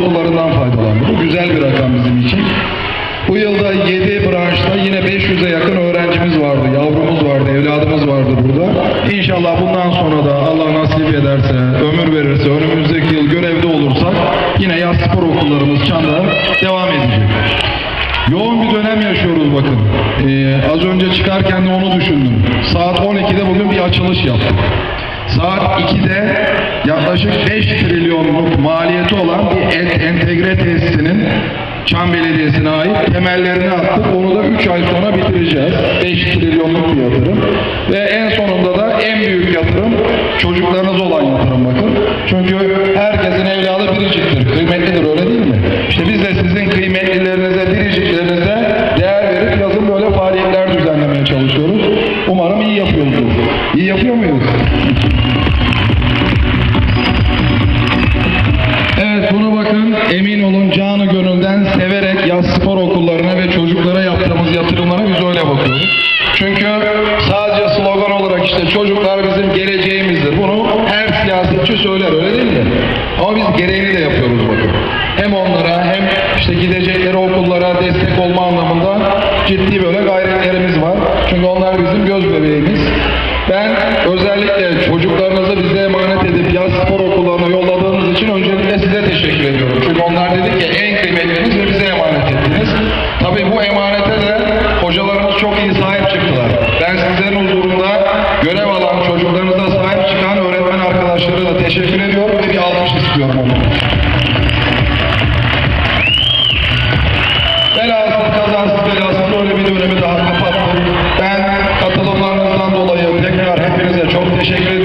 okullarından faydalandı. Bu güzel bir rakam bizim için. Bu yılda 7 branşta yine 500'e yakın öğrencimiz vardı, yavrumuz vardı, evladımız vardı burada. İnşallah bundan sonra da Allah nasip ederse, ömür verirse, önümüzdeki yıl görevde olursak yine yaz spor okullarımız Çan'da devam edecek. Yoğun bir dönem yaşıyoruz bakın. Ee, az önce çıkarken de onu düşündüm. Saat 12'de bugün bir açılış yaptık. Saat 2'de yaklaşık 5 trilyonluk maliyeti olan bir en- entegre tesisinin Çam Belediyesi'ne ait temellerini attık. Onu da 3 ay sonra bitireceğiz. 5 trilyonluk bir yatırım. Ve en sonunda da en büyük yatırım çocuklarınız olan yatırım bakın. Çünkü herkesin evladı biriciktir. Kıymetlidir İyi yapıyoruzdur. İyi yapıyor muyuz? Evet bunu bakın emin olun canı gönülden severek yaz spor okullarına ve çocuklara yaptığımız yatırımlara biz öyle bakıyoruz. Çünkü sadece slogan olarak işte çocuklar bizim geleceğimizdir. Bunu her siyasetçi söyler öyle değil mi? Ama biz gereğini de yapıyoruz bakın. Hem onlara hem işte gidecekleri okullara destek olma anlamında ciddi böyle gayret çünkü onlar bizim göz bebeğimiz. Ben özellikle çocuklarınızı bize emanet edip yaz spor okullarına yolladığınız için öncelikle size teşekkür ediyorum. Çünkü onlar dedi ki en kıymetliniz ve bize emanet ettiniz. Tabii bu emanete de hocalarımız çok iyi sahip çıktılar. Ben sizlerin huzurunda görev alan çocuklarınıza sahip çıkan öğretmen arkadaşlara da teşekkür ediyorum ve bir alkış istiyorum onu. Teşekkür ederim.